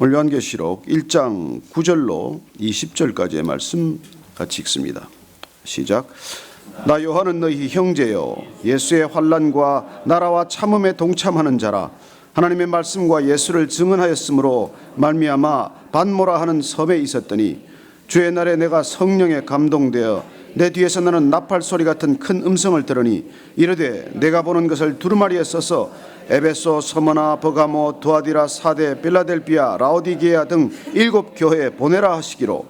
오늘 요한계시록 1장 9절로 20절까지의 말씀 같이 읽습니다. 시작. 나 요한은 너희 형제요 예수의 환란과 나라와 참음에 동참하는 자라 하나님의 말씀과 예수를 증언하였으므로 말미암아 반모라 하는 섬에 있었더니 주의 날에 내가 성령에 감동되어 내 뒤에서 나는 나팔 소리 같은 큰 음성을 들으니 이르되 내가 보는 것을 두루마리에 써서 에베소, 서머나, 버가모, 두아디라, 사데, 빌라델비아, 라오디게아 등 일곱 교회에 보내라 하시기로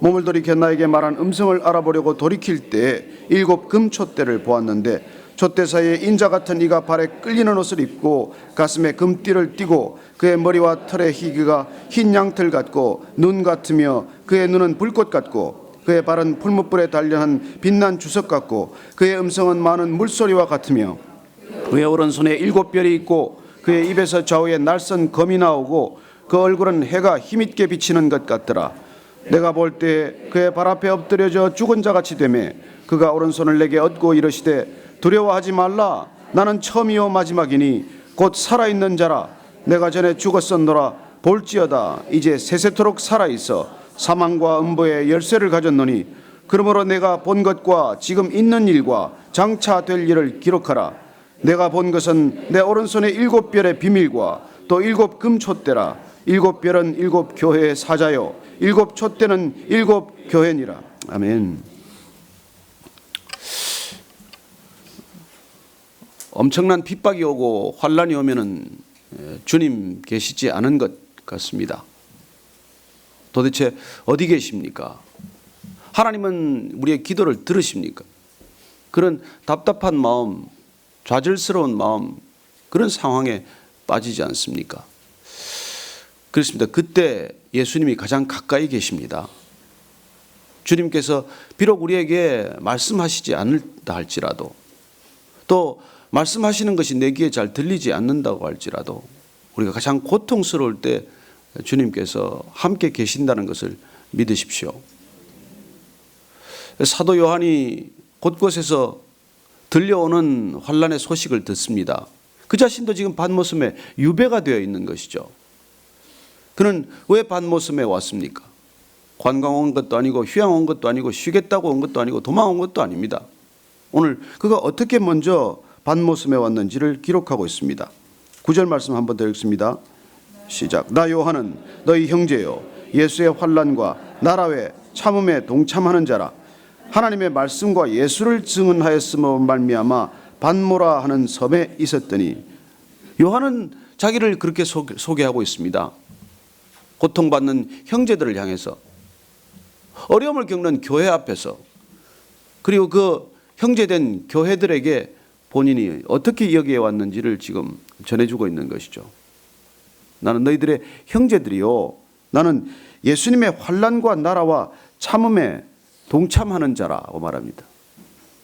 몸을 돌이켜 나에게 말한 음성을 알아보려고 돌이킬 때 일곱 금촛대를 보았는데 촛대 사이에 인자 같은 이가 발에 끌리는 옷을 입고 가슴에 금띠를 띠고 그의 머리와 털의 희귀가 흰 양털 같고 눈 같으며 그의 눈은 불꽃 같고 그의 발은 풀무불에 단련한 빛난 주석 같고 그의 음성은 많은 물소리와 같으며 그의 오른손에 일곱 별이 있고 그의 입에서 좌우에 날선 검이 나오고 그 얼굴은 해가 힘있게 비치는 것 같더라. 내가 볼 때 그의 발 앞에 엎드려져 죽은 자 같이 되매 그가 오른손을 내게 얻고 이르시되 두려워하지 말라. 나는 처음이요 마지막이니 곧 살아있는 자라. 내가 전에 죽었었노라. 볼지어다. 이제 세세토록 살아있어 사망과 음보의 열쇠를 가졌노니 그러므로 내가 본 것과 지금 있는 일과 장차 될 일을 기록하라 내가 본 것은 내 오른손에 일곱 별의 비밀과 또 일곱 금촛대라 일곱 별은 일곱 교회의 사자요 일곱 촛대는 일곱 교회니라 아멘. 엄청난 핍박이 오고 환란이 오면은 에, 주님 계시지 않은 것 같습니다. 도대체 어디 계십니까? 하나님은 우리의 기도를 들으십니까? 그런 답답한 마음, 좌절스러운 마음, 그런 상황에 빠지지 않습니까? 그렇습니다. 그때 예수님이 가장 가까이 계십니다. 주님께서 비록 우리에게 말씀하시지 않는다 할지라도 또 말씀하시는 것이 내 귀에 잘 들리지 않는다고 할지라도 우리가 가장 고통스러울 때 주님께서 함께 계신다는 것을 믿으십시오. 사도 요한이 곳곳에서 들려오는 환란의 소식을 듣습니다. 그 자신도 지금 반모섬에 유배가 되어 있는 것이죠. 그는 왜 반모섬에 왔습니까? 관광 온 것도 아니고 휴양 온 것도 아니고 쉬겠다고 온 것도 아니고 도망 온 것도 아닙니다. 오늘 그가 어떻게 먼저 반모섬에 왔는지를 기록하고 있습니다. 구절 말씀 한번 더 읽습니다. 시작. 나 요한은 너희 형제요 예수의 환란과 나라의 참음에 동참하는 자라 하나님의 말씀과 예수를 증언하였으므로 말미암아 반모라 하는 섬에 있었더니 요한은 자기를 그렇게 소개, 소개하고 있습니다. 고통받는 형제들을 향해서 어려움을 겪는 교회 앞에서 그리고 그 형제된 교회들에게 본인이 어떻게 여기에 왔는지를 지금 전해주고 있는 것이죠. 나는 너희들의 형제들이요. 나는 예수님의 환란과 나라와 참음에 동참하는 자라고 말합니다.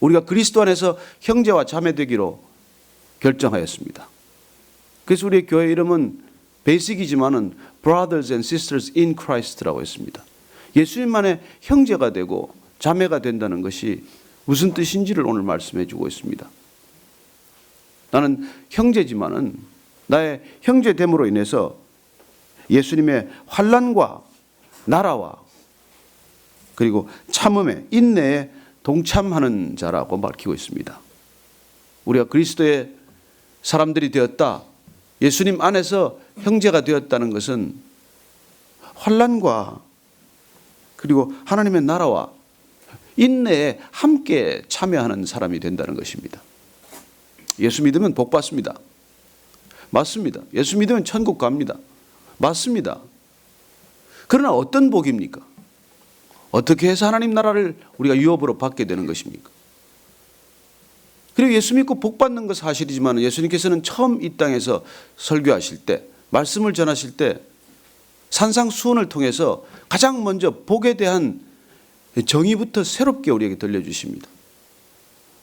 우리가 그리스도 안에서 형제와 자매 되기로 결정하였습니다. 그래서 우리의 교회 이름은 베이직이지만은 Brothers and Sisters in Christ라고 했습니다. 예수님만의 형제가 되고 자매가 된다는 것이 무슨 뜻인지를 오늘 말씀해 주고 있습니다. 나는 형제지만은 나의 형제됨으로 인해서 예수님의 환란과 나라와 그리고 참음에 인내에 동참하는 자라고 밝히고 있습니다. 우리가 그리스도의 사람들이 되었다. 예수님 안에서 형제가 되었다는 것은 환란과 그리고 하나님의 나라와 인내에 함께 참여하는 사람이 된다는 것입니다. 예수 믿으면 복 받습니다. 맞습니다. 예수 믿으면 천국 갑니다. 맞습니다. 그러나 어떤 복입니까? 어떻게 해서 하나님 나라를 우리가 유업으로 받게 되는 것입니까? 그리고 예수 믿고 복 받는 것 사실이지만 예수님께서는 처음 이 땅에서 설교하실 때 말씀을 전하실 때 산상수훈을 통해서 가장 먼저 복에 대한 정의부터 새롭게 우리에게 들려주십니다.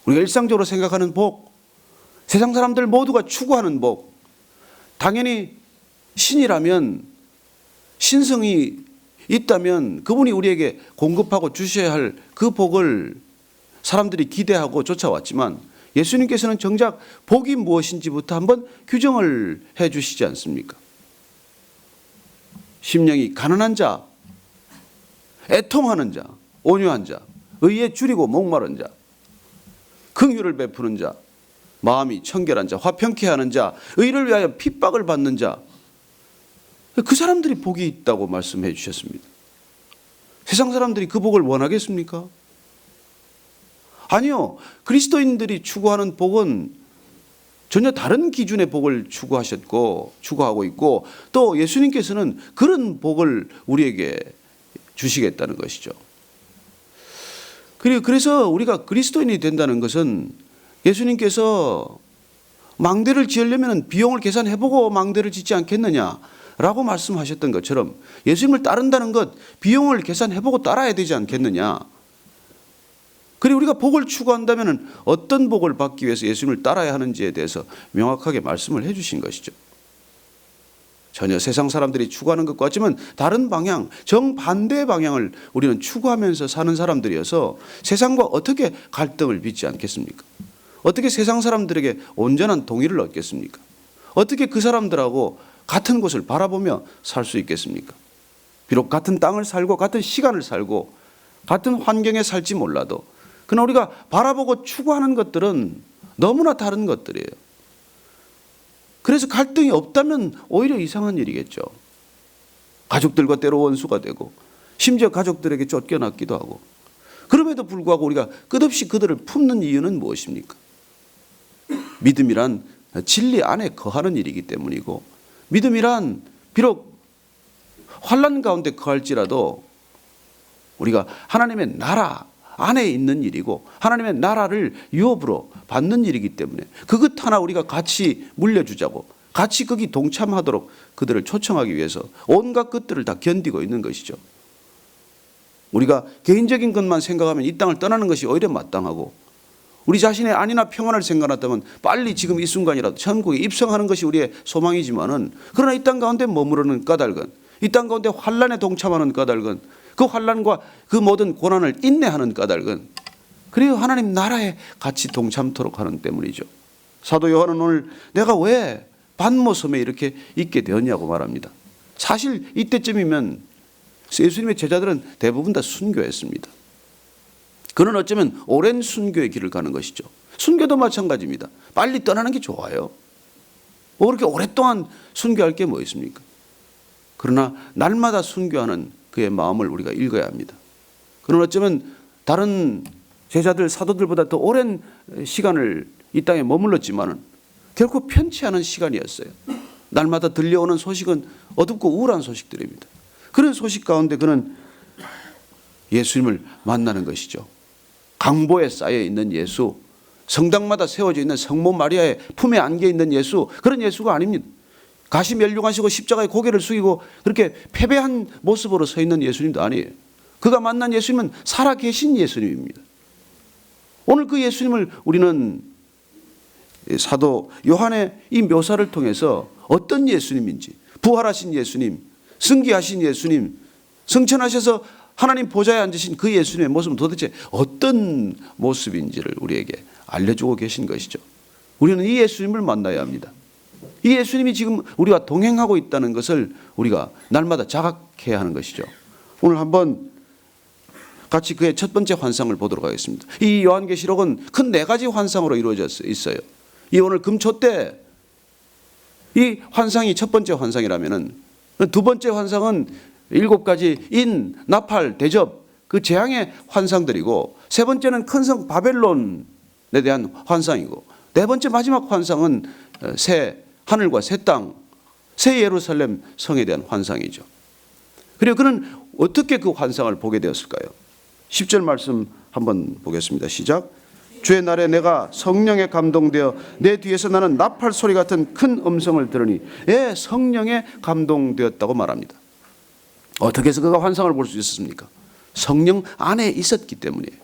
우리가 일상적으로 생각하는 복, 세상 사람들 모두가 추구하는 복, 당연히 신이라면 신성이 있다면 그분이 우리에게 공급하고 주셔야 할 그 복을 사람들이 기대하고 쫓아왔지만 예수님께서는 정작 복이 무엇인지부터 한번 규정을 해 주시지 않습니까? 심령이 가난한 자, 애통하는 자, 온유한 자, 의에 줄이고 목마른 자, 긍휼을 베푸는 자, 마음이 청결한 자, 화평케 하는 자, 의를 위하여 핍박을 받는 자, 그 사람들이 복이 있다고 말씀해 주셨습니다. 세상 사람들이 그 복을 원하겠습니까? 아니요. 그리스도인들이 추구하는 복은 전혀 다른 기준의 복을 추구하셨고 추구하고 있고 또 예수님께서는 그런 복을 우리에게 주시겠다는 것이죠. 그리고 그래서 우리가 그리스도인이 된다는 것은 예수님께서 망대를 지으려면 비용을 계산해보고 망대를 짓지 않겠느냐 라고 말씀하셨던 것처럼 예수님을 따른다는 것 비용을 계산해보고 따라야 되지 않겠느냐. 그리고 우리가 복을 추구한다면 어떤 복을 받기 위해서 예수님을 따라야 하는지에 대해서 명확하게 말씀을 해주신 것이죠. 전혀 세상 사람들이 추구하는 것과 같지만 다른 방향, 정반대의 방향을 우리는 추구하면서 사는 사람들이어서 세상과 어떻게 갈등을 빚지 않겠습니까? 어떻게 세상 사람들에게 온전한 동의를 얻겠습니까? 어떻게 그 사람들하고 같은 곳을 바라보며 살 수 있겠습니까? 비록 같은 땅을 살고 같은 시간을 살고 같은 환경에 살지 몰라도 그러나 우리가 바라보고 추구하는 것들은 너무나 다른 것들이에요. 그래서 갈등이 없다면 오히려 이상한 일이겠죠. 가족들과 때로 원수가 되고 심지어 가족들에게 쫓겨났기도 하고 그럼에도 불구하고 우리가 끝없이 그들을 품는 이유는 무엇입니까? 믿음이란 진리 안에 거하는 일이기 때문이고 믿음이란 비록 환란 가운데 거할지라도 우리가 하나님의 나라 안에 있는 일이고 하나님의 나라를 유업으로 받는 일이기 때문에 그것 하나 우리가 같이 물려주자고 같이 거기 동참하도록 그들을 초청하기 위해서 온갖 것들을 다 견디고 있는 것이죠. 우리가 개인적인 것만 생각하면 이 땅을 떠나는 것이 오히려 마땅하고 우리 자신의 안이나 평안을 생각한다면 빨리 지금 이 순간이라도 천국에 입성하는 것이 우리의 소망이지만은 그러나 이 땅 가운데 머무르는 까닭은 이 땅 가운데 환란에 동참하는 까닭은 그 환란과 그 모든 고난을 인내하는 까닭은 그리고 하나님 나라에 같이 동참토록 하는 때문이죠. 사도 요한은 오늘 내가 왜 반모섬에 이렇게 있게 되었냐고 말합니다. 사실 이때쯤이면 예수님의 제자들은 대부분 다 순교했습니다. 그는 어쩌면 오랜 순교의 길을 가는 것이죠. 순교도 마찬가지입니다. 빨리 떠나는 게 좋아요. 뭐 그렇게 오랫동안 순교할 게 뭐 있습니까? 그러나 날마다 순교하는 그의 마음을 우리가 읽어야 합니다. 그는 어쩌면 다른 제자들 사도들보다 더 오랜 시간을 이 땅에 머물렀지만은 결코 편치 않은 시간이었어요. 날마다 들려오는 소식은 어둡고 우울한 소식들입니다. 그런 소식 가운데 그는 예수님을 만나는 것이죠. 강보에 쌓여 있는 예수, 성당마다 세워져 있는 성모 마리아의 품에 안겨 있는 예수, 그런 예수가 아닙니다. 가시 멸류관시고 십자가에 고개를 숙이고 그렇게 패배한 모습으로 서 있는 예수님도 아니에요. 그가 만난 예수님은 살아 계신 예수님입니다. 오늘 그 예수님을 우리는 사도 요한의 이 묘사를 통해서 어떤 예수님인지 부활하신 예수님, 승기하신 예수님, 승천하셔서 하나님 보좌에 앉으신 그 예수님의 모습은 도대체 어떤 모습인지를 우리에게 알려주고 계신 것이죠. 우리는 이 예수님을 만나야 합니다. 이 예수님이 지금 우리와 동행하고 있다는 것을 우리가 날마다 자각해야 하는 것이죠. 오늘 한번 같이 그의 첫 번째 환상을 보도록 하겠습니다. 이 요한계시록은 큰 네 가지 환상으로 이루어져 있어요. 이 오늘 금초 때 이 환상이 첫 번째 환상이라면은 두 번째 환상은 일곱 가지 인, 나팔, 대접 그 재앙의 환상들이고 세 번째는 큰 성 바벨론에 대한 환상이고 네 번째 마지막 환상은 새 하늘과 새 땅, 새 예루살렘 성에 대한 환상이죠. 그리고 그는 어떻게 그 환상을 보게 되었을까요? 10절 말씀 한번 보겠습니다. 시작. 주의 날에 내가 성령에 감동되어 내 뒤에서 나는 나팔 소리 같은 큰 음성을 들으니 예 성령에 감동되었다고 말합니다. 어떻게 해서 그가 환상을 볼 수 있었습니까? 성령 안에 있었기 때문이에요.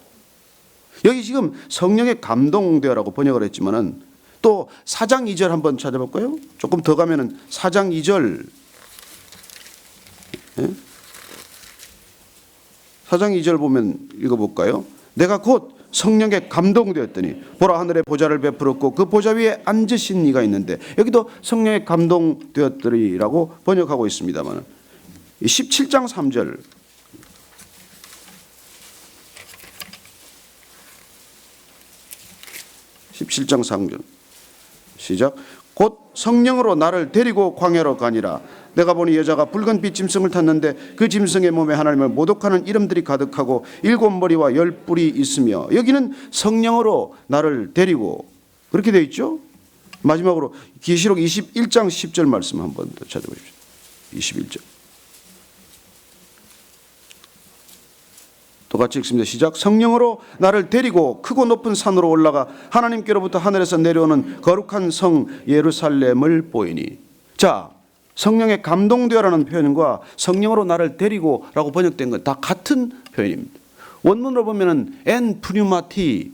여기 지금 성령에 감동되어라고 번역을 했지만은 또 4장 2절 한번 찾아볼까요? 조금 더 가면은 4장 2절 예? 4장 2절 보면 읽어볼까요? 내가 곧 성령에 감동되었더니 보라 하늘에 보좌를 베풀었고 그 보좌 위에 앉으신 이가 있는데 여기도 성령에 감동되었더니라고 번역하고 있습니다만 17장 3절. (17장 3절) 시작. 곧 성령으로 나를 데리고 광야로 가니라. 내가 보니 여자가 붉은 빛 짐승을 탔는데 그 짐승의 몸에 하나님을 모독하는 이름들이 가득하고 일곱 머리와 열 뿔이 있으며 여기는 성령으로 나를 데리고. 그렇게 돼 있죠? 마지막으로 계시록 21장 10절 말씀 한번 더 찾아보십시오. 21절 똑같이 읽습니다. 시작. 성령으로 나를 데리고 크고 높은 산으로 올라가 하나님께로부터 하늘에서 내려오는 거룩한 성 예루살렘을 보이니. 자, 성령에 감동되어라는 표현과 성령으로 나를 데리고라고 번역된 건 다 같은 표현입니다. 원문으로 보면은 엔 프뉴마티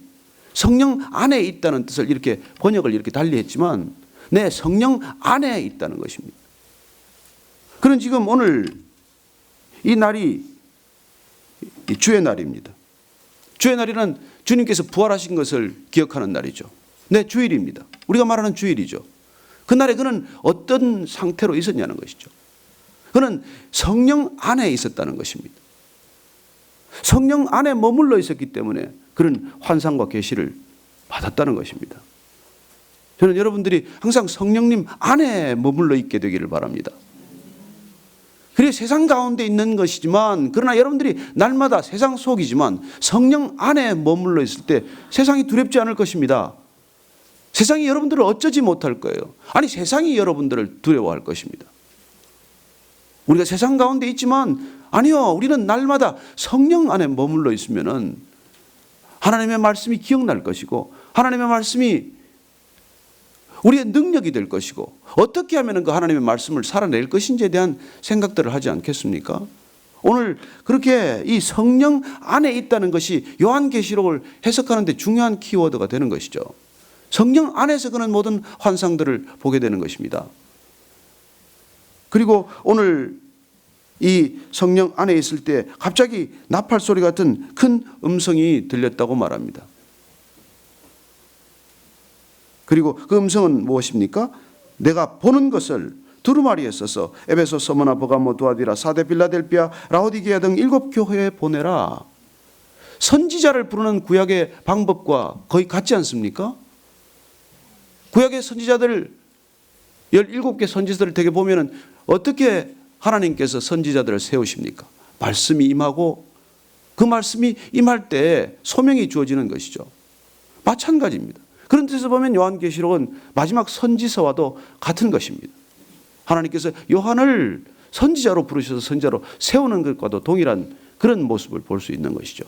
성령 안에 있다는 뜻을 이렇게 번역을 이렇게 달리했지만 내 성령 안에 있다는 것입니다. 그런 지금 오늘 이 날이 이 주의 날입니다. 주의 날에는 주님께서 부활하신 것을 기억하는 날이죠. 네, 주일입니다. 우리가 말하는 주일이죠. 그날에 그는 어떤 상태로 있었냐는 것이죠. 그는 성령 안에 있었다는 것입니다. 성령 안에 머물러 있었기 때문에 그런 환상과 계시를 받았다는 것입니다. 저는 여러분들이 항상 성령님 안에 머물러 있게 되기를 바랍니다. 그리고 세상 가운데 있는 것이지만 그러나 여러분들이 날마다 세상 속이지만 성령 안에 머물러 있을 때 세상이 두렵지 않을 것입니다. 세상이 여러분들을 어쩌지 못할 거예요. 아니 세상이 여러분들을 두려워할 것입니다. 우리가 세상 가운데 있지만 아니요. 우리는 날마다 성령 안에 머물러 있으면은 하나님의 말씀이 기억날 것이고 하나님의 말씀이 우리의 능력이 될 것이고 어떻게 하면 그 하나님의 말씀을 살아낼 것인지에 대한 생각들을 하지 않겠습니까? 오늘 그렇게 이 성령 안에 있다는 것이 요한계시록을 해석하는데 중요한 키워드가 되는 것이죠. 성령 안에서 그는 모든 환상들을 보게 되는 것입니다. 그리고 오늘 이 성령 안에 있을 때 갑자기 나팔 소리 같은 큰 음성이 들렸다고 말합니다. 그리고 그 음성은 무엇입니까? 내가 보는 것을 두루마리에 써서 에베소, 서머나, 버가모, 두아디라, 사데, 빌라델피아, 라오디게아 등 일곱 교회에 보내라. 선지자를 부르는 구약의 방법과 거의 같지 않습니까? 구약의 선지자들 17개 선지자들을 되게 보면은 어떻게 하나님께서 선지자들을 세우십니까? 말씀이 임하고 그 말씀이 임할 때 소명이 주어지는 것이죠. 마찬가지입니다. 그런 뜻에서 보면 요한계시록은 마지막 선지서와도 같은 것입니다. 하나님께서 요한을 선지자로 부르셔서 선지자로 세우는 것과도 동일한 그런 모습을 볼 수 있는 것이죠.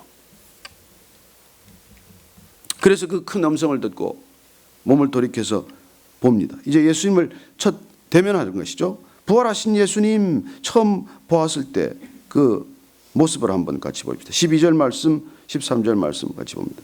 그래서 그 큰 음성을 듣고 몸을 돌이켜서 봅니다. 이제 예수님을 첫 대면하는 것이죠. 부활하신 예수님 처음 보았을 때 그 모습을 한번 같이 봅시다. 12절 말씀, 13절 말씀 같이 봅니다.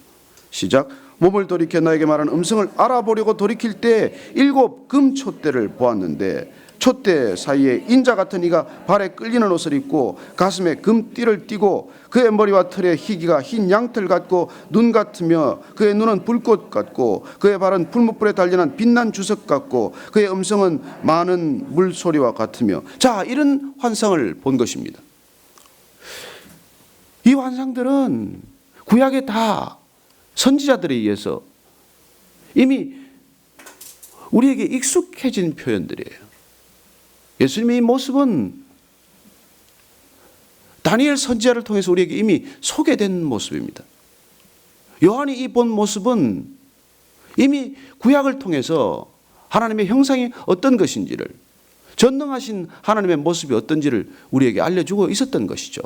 시작. 몸을 돌이켜 나에게 말한 음성을 알아보려고 돌이킬 때 일곱 금 촛대를 보았는데 촛대 사이에 인자 같은 이가 발에 끌리는 옷을 입고 가슴에 금띠를 띠고 그의 머리와 털에 희기가 흰 양털 같고 눈 같으며 그의 눈은 불꽃 같고 그의 발은 풀무불에 달려난 빛난 주석 같고 그의 음성은 많은 물소리와 같으며 자 이런 환상을 본 것입니다. 이 환상들은 구약에 다 선지자들에 의해서 이미 우리에게 익숙해진 표현들이에요. 예수님의 이 모습은 다니엘 선지자를 통해서 우리에게 이미 소개된 모습입니다. 요한이 이 본 모습은 이미 구약을 통해서 하나님의 형상이 어떤 것인지를 전능하신 하나님의 모습이 어떤지를 우리에게 알려주고 있었던 것이죠.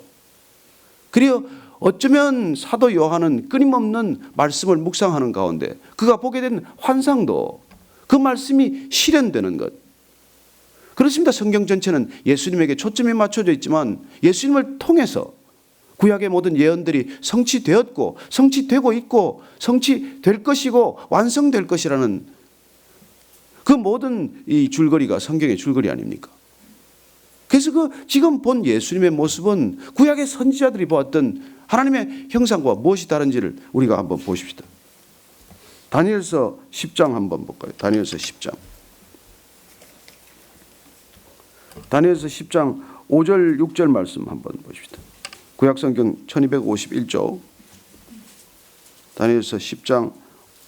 그리고 어쩌면 사도 요한은 끊임없는 말씀을 묵상하는 가운데 그가 보게 된 환상도 그 말씀이 실현되는 것. 그렇습니다. 성경 전체는 예수님에게 초점이 맞춰져 있지만 예수님을 통해서 구약의 모든 예언들이 성취되었고 성취되고 있고 성취될 것이고 완성될 것이라는 그 모든 이 줄거리가 성경의 줄거리 아닙니까? 그래서 그 지금 본 예수님의 모습은 구약의 선지자들이 보았던 하나님의 형상과 무엇이 다른지를 우리가 한번 보십시다. 다니엘서 10장 한번 볼까요? 다니엘서 10장. 다니엘서 10장 5절 6절 말씀 한번 보십시다. 구약성경 1251조 다니엘서 10장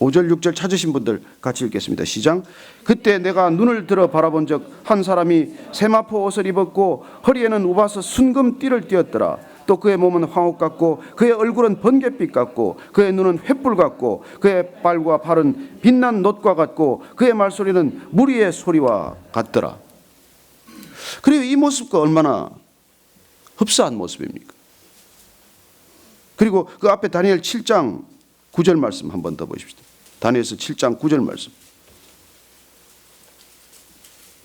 5절 6절 찾으신 분들 같이 읽겠습니다. 시작. 그때 내가 눈을 들어 바라본 적 한 사람이 세마포 옷을 입었고 허리에는 우바서 순금 띠를 띠었더라. 또 그의 몸은 황옥 같고 그의 얼굴은 번갯빛 같고 그의 눈은 횃불 같고 그의 발과 팔은 빛난 놋과 같고 그의 말소리는 무리의 소리와 같더라. 그리고 이 모습과 얼마나 흡사한 모습입니까? 그리고 그 앞에 다니엘 7장 9절 말씀 한 번 더 보십시다. 다니엘서 7장 9절 말씀.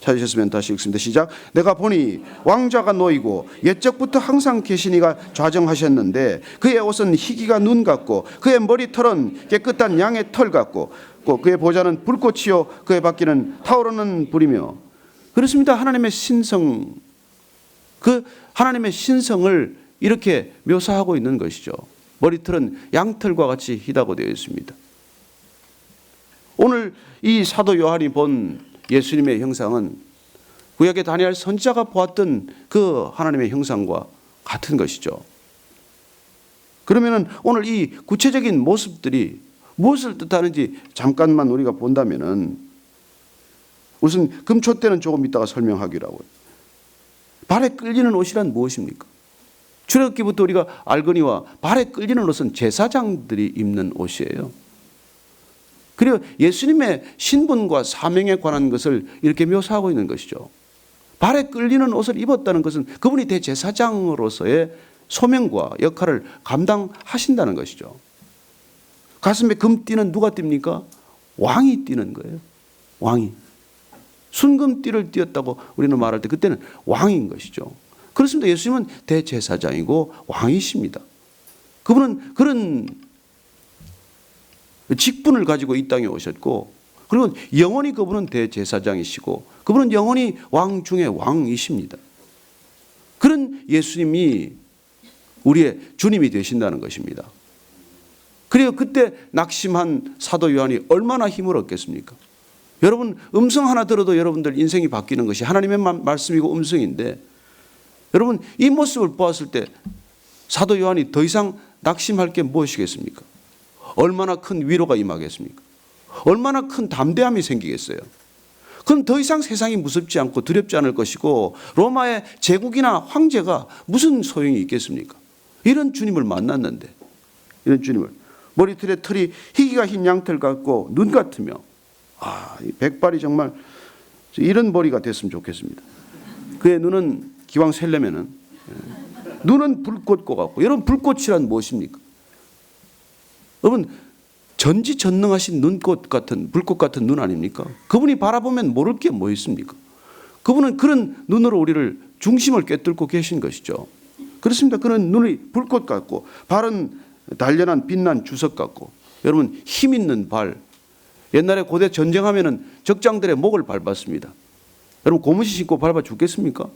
찾으셨으면 다시 읽습니다. 시작. 내가 보니 왕자가 놓이고 옛적부터 항상 계시니가 좌정하셨는데 그의 옷은 희기가 눈 같고 그의 머리털은 깨끗한 양의 털 같고 또 그의 보좌는 불꽃이요 그의 바퀴는 타오르는 불이며 그렇습니다. 하나님의 신성 그 하나님의 신성을 이렇게 묘사하고 있는 것이죠. 머리털은 양털과 같이 희다고 되어 있습니다. 오늘 이 사도 요한이 본 예수님의 형상은 구약의 다니엘 선지자가 보았던 그 하나님의 형상과 같은 것이죠. 그러면은 오늘 이 구체적인 모습들이 무엇을 뜻하는지 잠깐만 우리가 본다면은 우선 금초 때는 조금 이따가 설명하기로 하고요. 발에 끌리는 옷이란 무엇입니까? 출애굽기부터 우리가 알거니와 발에 끌리는 옷은 제사장들이 입는 옷이에요. 그리고 예수님의 신분과 사명에 관한 것을 이렇게 묘사하고 있는 것이죠. 발에 끌리는 옷을 입었다는 것은 그분이 대제사장으로서의 소명과 역할을 감당하신다는 것이죠. 가슴에 금 띠는 누가 띱니까? 왕이 띠는 거예요. 왕이. 순금띠를 띄었다고 우리는 말할 때 그때는 왕인 것이죠. 그렇습니다. 예수님은 대제사장이고 왕이십니다. 그분은 그런 직분을 가지고 이 땅에 오셨고 그리고 영원히 그분은 대제사장이시고 그분은 영원히 왕 중의 왕이십니다. 그런 예수님이 우리의 주님이 되신다는 것입니다. 그리고 그때 낙심한 사도 요한이 얼마나 힘을 얻겠습니까? 여러분 음성 하나 들어도 여러분들 인생이 바뀌는 것이 하나님의 말씀이고 음성인데 여러분 이 모습을 보았을 때 사도 요한이 더 이상 낙심할 게 무엇이겠습니까? 얼마나 큰 위로가 임하겠습니까? 얼마나 큰 담대함이 생기겠어요? 그럼 더 이상 세상이 무섭지 않고 두렵지 않을 것이고 로마의 제국이나 황제가 무슨 소용이 있겠습니까? 이런 주님을 만났는데 이런 주님을 머리털에 털이 희기가 흰 양털 같고 눈 같으며 아, 이 백발이 정말 이런 머리가 됐으면 좋겠습니다. 그의 눈은 기왕 셀려면은 예, 눈은 불꽃과 같고 여러분 불꽃이란 무엇입니까? 여러분 전지전능하신 눈꽃 같은 불꽃 같은 눈 아닙니까? 그분이 바라보면 모를 게 뭐 있습니까? 그분은 그런 눈으로 우리를 중심을 꿰뚫고 계신 것이죠. 그렇습니다. 그런 눈이 불꽃 같고 발은 단련한 빛난 주석 같고 여러분 힘 있는 발 옛날에 고대 전쟁하면은 적장들의 목을 밟았습니다. 여러분 고무신 신고 밟아 죽겠습니까?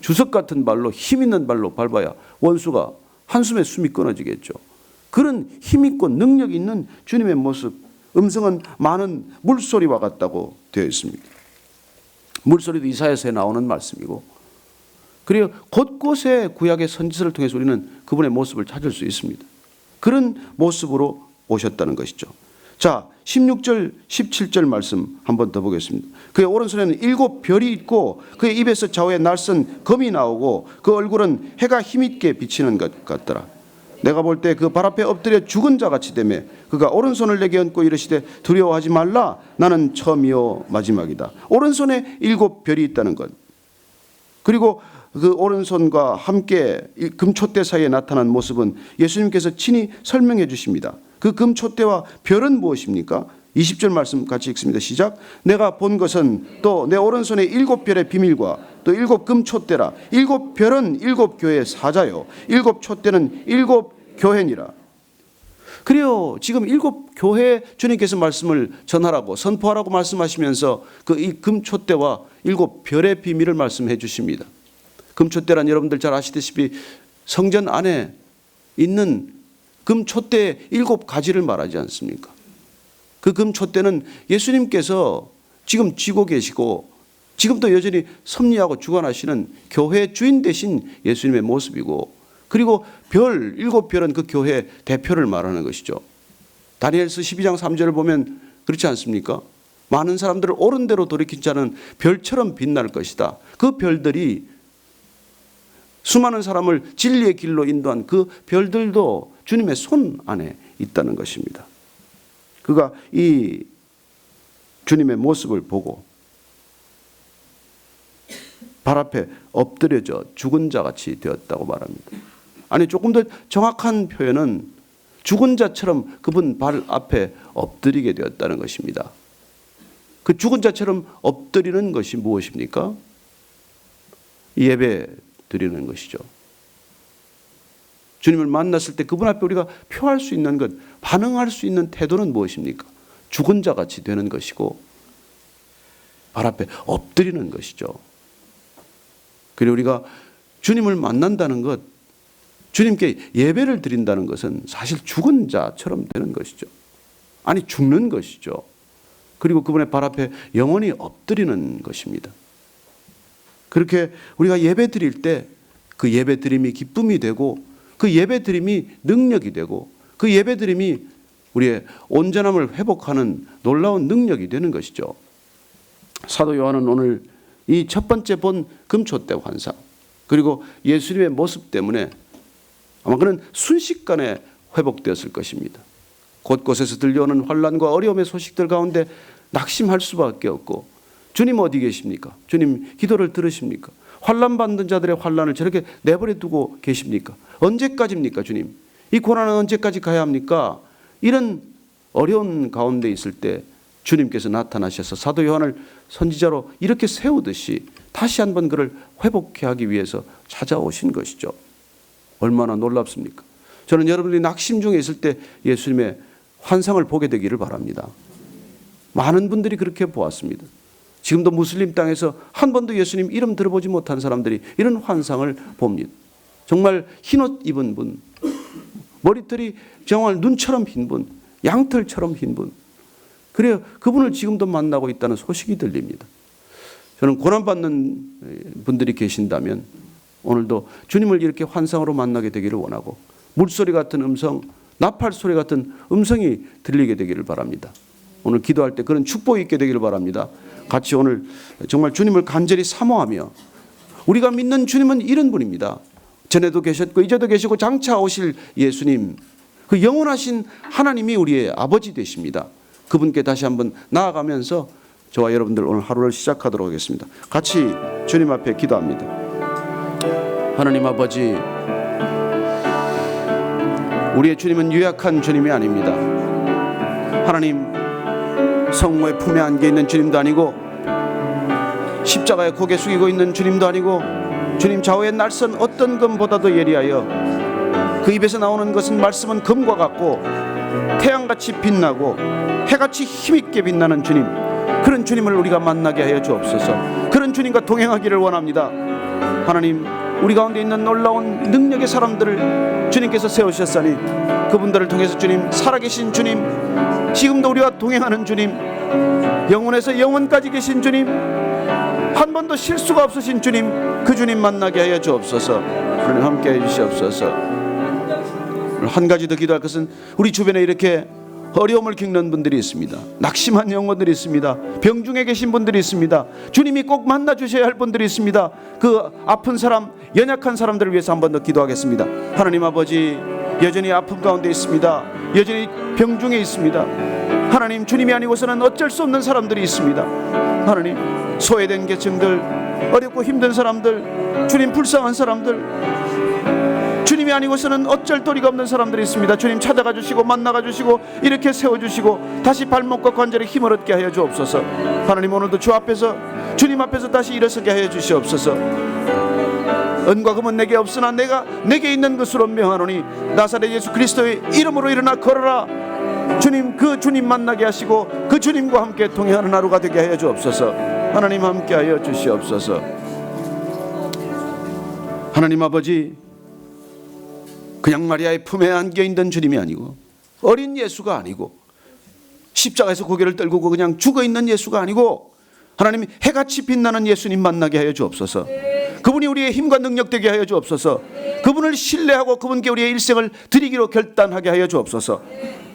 주석 같은 발로 힘 있는 발로 밟아야 원수가 한숨에 숨이 끊어지겠죠. 그런 힘 있고 능력 있는 주님의 모습, 음성은 많은 물소리와 같다고 되어 있습니다. 물소리도 이사야서에 나오는 말씀이고, 그리고 곳곳에 구약의 선지서를 통해서 우리는 그분의 모습을 찾을 수 있습니다. 그런 모습으로 오셨다는 것이죠. 자, 16절, 17절 말씀 한번 더 보겠습니다. 그의 오른손에는 일곱 별이 있고 그의 입에서 좌우에 날선 검이 나오고 그 얼굴은 해가 힘있게 비치는 것 같더라. 내가 볼 때 그 발 앞에 엎드려 죽은 자 같이 되매 그가 오른손을 내게 얹고 이르시되 두려워하지 말라 나는 처음이요 마지막이다. 오른손에 일곱 별이 있다는 것. 그리고 그 오른손과 함께 금촛대 사이에 나타난 모습은 예수님께서 친히 설명해 주십니다. 그 금촛대와 별은 무엇입니까? 20절 말씀 같이 읽습니다. 시작. 내가 본 것은 또 내 오른손에 일곱 별의 비밀과 또 일곱 금촛대라. 일곱 별은 일곱 교회의 사자요. 일곱 촛대는 일곱 교회니라. 그래요. 지금 일곱 교회 주님께서 말씀을 전하라고 선포하라고 말씀하시면서 그 이 금촛대와 일곱 별의 비밀을 말씀해 주십니다. 금촛대란 여러분들 잘 아시다시피 성전 안에 있는 금촛대 일곱 가지를 말하지 않습니까? 그 금촛대는 예수님께서 지금 쥐고 계시고 지금도 여전히 섭리하고 주관하시는 교회 주인 대신 예수님의 모습이고 그리고 별 일곱 별은 그 교회 대표를 말하는 것이죠. 다니엘서 12장 3절을 보면 그렇지 않습니까? 많은 사람들을 옳은 대로 돌이킨 자는 별처럼 빛날 것이다. 그 별들이 수많은 사람을 진리의 길로 인도한 그 별들도 주님의 손 안에 있다는 것입니다. 그가 이 주님의 모습을 보고 발 앞에 엎드려져 죽은 자 같이 되었다고 말합니다. 아니 조금 더 정확한 표현은 죽은 자처럼 그분 발 앞에 엎드리게 되었다는 것입니다. 그 죽은 자처럼 엎드리는 것이 무엇입니까? 예배 드리는 것이죠. 주님을 만났을 때 그분 앞에 우리가 표할 수 있는 것, 반응할 수 있는 태도는 무엇입니까? 죽은 자 같이 되는 것이고 발 앞에 엎드리는 것이죠. 그리고 우리가 주님을 만난다는 것, 주님께 예배를 드린다는 것은 사실 죽은 자처럼 되는 것이죠. 아니 죽는 것이죠. 그리고 그분의 발 앞에 영원히 엎드리는 것입니다. 그렇게 우리가 예배 드릴 때 그 예배 드림이 기쁨이 되고 그 예배 드림이 능력이 되고 그 예배 드림이 우리의 온전함을 회복하는 놀라운 능력이 되는 것이죠. 사도 요한은 오늘 이 첫 번째 본 금초대 환상 그리고 예수님의 모습 때문에 아마 그는 순식간에 회복되었을 것입니다. 곳곳에서 들려오는 환란과 어려움의 소식들 가운데 낙심할 수밖에 없고 주님 어디 계십니까? 주님 기도를 들으십니까? 환란 받는 자들의 환란을 저렇게 내버려 두고 계십니까? 언제까지입니까, 주님? 이 고난은 언제까지 가야 합니까? 이런 어려운 가운데 있을 때 주님께서 나타나셔서 사도 요한을 선지자로 이렇게 세우듯이 다시 한번 그를 회복해 하기 위해서 찾아오신 것이죠. 얼마나 놀랍습니까? 저는 여러분들이 낙심 중에 있을 때 예수님의 환상을 보게 되기를 바랍니다. 많은 분들이 그렇게 보았습니다. 지금도 무슬림 땅에서 한 번도 예수님 이름 들어보지 못한 사람들이 이런 환상을 봅니다. 정말 흰옷 입은 분, 머리털이 정말 눈처럼 흰 분, 양털처럼 흰 분. 그래요. 그분을 지금도 만나고 있다는 소식이 들립니다. 저는 고난받는 분들이 계신다면 오늘도 주님을 이렇게 환상으로 만나게 되기를 원하고 물소리 같은 음성, 나팔 소리 같은 음성이 들리게 되기를 바랍니다. 오늘 기도할 때 그런 축복이 있게 되기를 바랍니다. 같이 오늘 정말 주님을 간절히 사모하며 우리가 믿는 주님은 이런 분입니다. 전에도 계셨고 이제도 계시고 장차 오실 예수님 그 영원하신 하나님이 우리의 아버지 되십니다. 그분께 다시 한번 나아가면서 저와 여러분들 오늘 하루를 시작하도록 하겠습니다. 같이 주님 앞에 기도합니다. 하나님 아버지 우리의 주님은 유약한 주님이 아닙니다. 하나님 성모의 품에 안겨 있는 주님도 아니고 십자가에 고개 숙이고 있는 주님도 아니고 주님 좌우의 날선 어떤 금보다도 예리하여 그 입에서 나오는 것은 말씀은 금과 같고 태양같이 빛나고 해같이 힘있게 빛나는 주님 그런 주님을 우리가 만나게 하여 주옵소서. 그런 주님과 동행하기를 원합니다. 하나님 우리 가운데 있는 놀라운 능력의 사람들을 주님께서 세우셨사니 그분들을 통해서 주님 살아계신 주님 지금도 우리와 동행하는 주님 영원에서 영원까지 계신 주님 한 번도 실수가 없으신 주님 그 주님 만나게 하여 주옵소서. 함께 해 주시옵소서 한 가지 더 기도할 것은 우리 주변에 이렇게 어려움을 겪는 분들이 있습니다. 낙심한 영혼들이 있습니다. 병중에 계신 분들이 있습니다. 주님이 꼭 만나 주셔야 할 분들이 있습니다. 그 아픈 사람, 연약한 사람들을 위해서 한 번 더 기도하겠습니다. 하나님 아버지 여전히 아픔 가운데 있습니다. 여전히 병중에 있습니다. 하나님 주님이 아니고서는 어쩔 수 없는 사람들이 있습니다. 하나님 소외된 계층들, 어렵고 힘든 사람들, 주님 불쌍한 사람들, 주님이 아니고서는 어쩔 도리가 없는 사람들이 있습니다. 주님 찾아가 주시고 만나가 주시고 이렇게 세워 주시고 다시 발목과 관절에 힘을 얻게 하여 주옵소서. 하나님 오늘도 주 앞에서 주님 앞에서 다시 일어서게 하여 주시옵소서. 은과 금은 내게 없으나 내가 내게 있는 것으로 명하노니 나사렛 예수 그리스도의 이름으로 일어나 걸어라. 주님 그 주님 만나게 하시고 그 주님과 함께 동행하는 하루가 되게 하여 주옵소서. 하나님 함께 하여 주시옵소서. 하나님 아버지 그냥 마리아의 품에 안겨 있는 주님이 아니고 어린 예수가 아니고 십자가에서 고개를 떨고 그냥 죽어 있는 예수가 아니고 하나님 해같이 빛나는 예수님 만나게 하여 주옵소서. 그분이 우리의 힘과 능력 되게 하여 주옵소서. 그분을 신뢰하고 그분께 우리의 일생을 드리기로 결단하게 하여 주옵소서.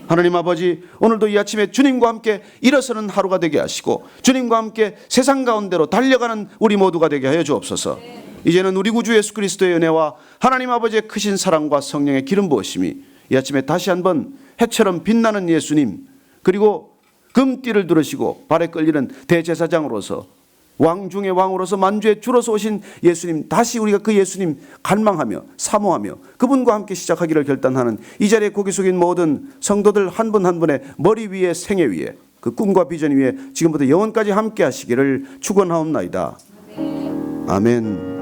하나님 아버지 오늘도 이 아침에 주님과 함께 일어서는 하루가 되게 하시고 주님과 함께 세상 가운데로 달려가는 우리 모두가 되게 하여 주옵소서. 이제는 우리 구주 예수 그리스도의 은혜와 하나님 아버지의 크신 사랑과 성령의 기름 부으심이 이 아침에 다시 한번 해처럼 빛나는 예수님 그리고 금띠를 두르시고 발에 끌리는 대제사장으로서 왕 중의 왕으로서 만주의 주로서 오신 예수님 다시 우리가 그 예수님 갈망하며 사모하며 그분과 함께 시작하기를 결단하는 이 자리에 고개 숙인 모든 성도들 한 분 한 분의 머리 위에 생애 위에 그 꿈과 비전 위에 지금부터 영원까지 함께 하시기를 축원하옵나이다. 아멘.